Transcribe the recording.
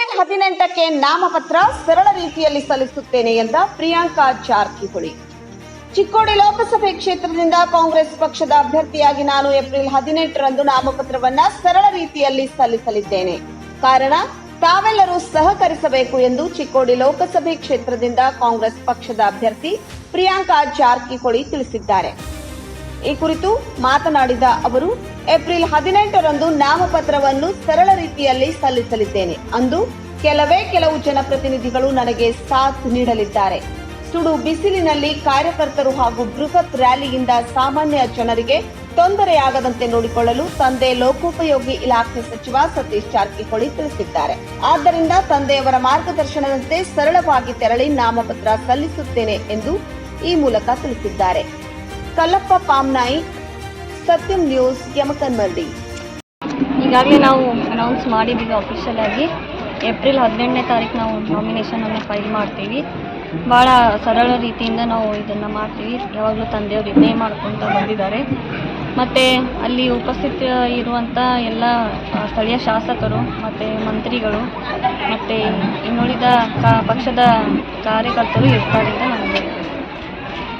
ಕ್ಷೇತ್ರಕ್ಕೆ ನಾಮಪತ್ರ ಸರಳ ರೀತಿಯಲ್ಲಿ ಸಲ್ಲಿಸುತ್ತೇನೆ ಎಂದ ಪ್ರಿಯಾಂಕಾ ಜಾರಕಿಹೊಳಿ ಚಿಕ್ಕೋಡಿ ಲೋಕಸಭೆ ಕ್ಷೇತ್ರದಿಂದ ಕಾಂಗ್ರೆಸ್ ಪಕ್ಷದ ಅಭ್ಯರ್ಥಿಯಾಗಿ ನಾನು ಏಪ್ರಿಲ್ ಹದಿನೆಂಟರಂದು ನಾಮಪತ್ರವನ್ನ ಸರಳ ರೀತಿಯಲ್ಲಿ ಸಲ್ಲಿಸಲಿದ್ದೇನೆ. ಕಾರಣ, ತಾವೆಲ್ಲರೂ ಸಹಕರಿಸಬೇಕು ಎಂದು ಚಿಕ್ಕೋಡಿ ಲೋಕಸಭೆ ಕ್ಷೇತ್ರದಿಂದ ಕಾಂಗ್ರೆಸ್ ಪಕ್ಷದ ಅಭ್ಯರ್ಥಿ ಪ್ರಿಯಾಂಕಾ ಜಾರಕಿಹೊಳಿ ತಿಳಿಸಿದ್ದಾರೆ. ಈ ಕುರಿತು ಮಾತನಾಡಿದ ಅವರು, ಏಪ್ರಿಲ್ ಹದಿನೆಂಟರಂದು ನಾಮಪತ್ರವನ್ನು ಸರಳ ರೀತಿಯಲ್ಲಿ ಸಲ್ಲಿಸಲಿದ್ದೇನೆ ಅಂದು ಕೆಲವೇ ಕೆಲವು ಜನಪ್ರತಿನಿಧಿಗಳು ನನಗೆ ಸಾಥ್ ನೀಡಲಿದ್ದಾರೆ. ಸುಡು ಬಿಸಿಲಿನಲ್ಲಿ ಕಾರ್ಯಕರ್ತರು ಹಾಗೂ ಬೃಹತ್ ರ್ಯಾಲಿಯಿಂದ ಸಾಮಾನ್ಯ ಜನರಿಗೆ ತೊಂದರೆಯಾಗದಂತೆ ನೋಡಿಕೊಳ್ಳಲು ತಂದೆ ಲೋಕೋಪಯೋಗಿ ಇಲಾಖೆ ಸಚಿವ ಸತೀಶ್ ಜಾರಕಿಹೊಳಿ ತಿಳಿಸಿದ್ದಾರೆ. ಆದ್ದರಿಂದ ತಂದೆಯವರ ಮಾರ್ಗದರ್ಶನದಂತೆ ಸರಳವಾಗಿ ತೆರಳಿ ನಾಮಪತ್ರ ಸಲ್ಲಿಸುತ್ತೇನೆ ಎಂದು ಈ ಮೂಲಕ ತಿಳಿಸಿದ್ದಾರೆ. ಕಲ್ಲಪ್ಪ ಪಾಮ್ನಾಯಿ ಸತ್ಯಂ ನ್ಯೂಸ್ ಯಮಕನ್ಮಲ್ಲಿ ಈಗಾಗಲೇ ನಾವು ಅನೌನ್ಸ್ ಮಾಡಿದ್ದೀವಿ ಅಫಿಷಿಯಲ್ ಆಗಿ. ಏಪ್ರಿಲ್ ಹದಿನೆಂಟನೇ ತಾರೀಕು ನಾವು ನಾಮಿನೇಷನನ್ನು ಫೈಲ್ ಮಾಡ್ತೀವಿ. ಭಾಳ ಸರಳ ರೀತಿಯಿಂದ ನಾವು ಇದನ್ನು ಮಾಡ್ತೀವಿ. ಯಾವಾಗಲೂ ತಂದೆಯವರು ಇದೇ ಮಾಡ್ಕೊತ ಬಂದಿದ್ದಾರೆ. ಮತ್ತು ಅಲ್ಲಿ ಉಪಸ್ಥಿತ ಇರುವಂಥ ಎಲ್ಲ ಸ್ಥಳೀಯ ಶಾಸಕರು, ಮತ್ತು ಮಂತ್ರಿಗಳು, ಮತ್ತು ಇನ್ನುಳಿದ ಕಾ, ಪಕ್ಷದ ಕಾರ್ಯಕರ್ತರು ಇರ್ತಾರೆ ಅಂತ ನನಗೆ